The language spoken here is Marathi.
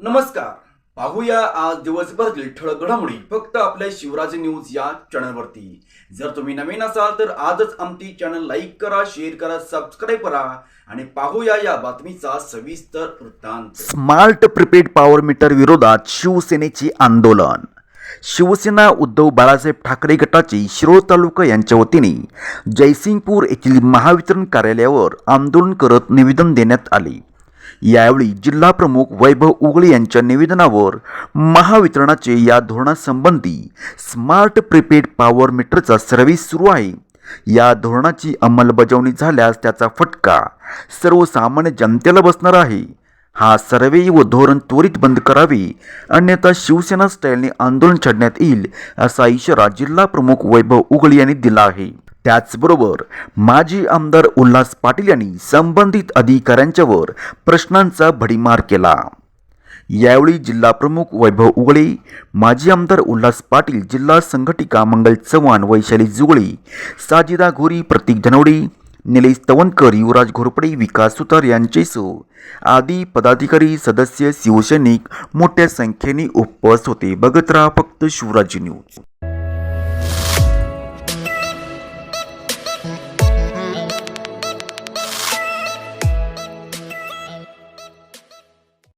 नमस्कार. पाहूया आज दिवसभरातील ठळक घडामोडी. फक्त आपल्या शिवराज न्यूज या चॅनलवरती. जर तुम्ही नवीन असाल तर आजच आमची चॅनल लाईक करा शेअर करा सबस्क्राईब करा आणि पाहूया या बातमीचा सविस्तर वृत्तांत. स्मार्ट प्रिपेड पॉवर मीटर विरोधात शिवसेनेचे आंदोलन. शिवसेना उद्धव बाळासाहेब ठाकरे गटाचे शिरोळ तालुका यांच्या वतीने जयसिंगपूर येथील महावितरण कार्यालयावर आंदोलन करत निवेदन देण्यात आले. यावेळी जिल्हा प्रमुख वैभव उगळे यांच्या निवेदनावर महावितरणाचे या धोरणासंबंधी स्मार्ट प्रिपेड पॉवर मीटरचा सर्व्हिस सुरू आहे. या धोरणाची अंमलबजावणी झाल्यास त्याचा फटका सर्वसामान्य जनतेला बसणार आहे. हा सर्वे व धोरण त्वरित बंद करावे. अन्यथा शिवसेना स्टाईलने आंदोलन छेडण्यात येईल असा इशारा जिल्हा प्रमुख वैभव उगळे यांनी दिला आहे. त्याचबरोबर माजी आमदार उल्हास पाटील यांनी संबंधित अधिकाऱ्यांच्यावर प्रश्नांचा भडीमार केला. यावेळी जिल्हा प्रमुख वैभव उगळे माजी आमदार उल्हास पाटील जिल्हा संघटिका मंगल चव्हाण वैशाली जुगळे साजिदा घोरी प्रतीक धनवडे निलेश तवनकर युवराज घोरपडे विकास सुतार यांचेसह आदी पदाधिकारी सदस्य शिवसैनिक मोठ्या संख्येने उपस्थित होते. बघत राहा फक्त शिवराज न्यूज.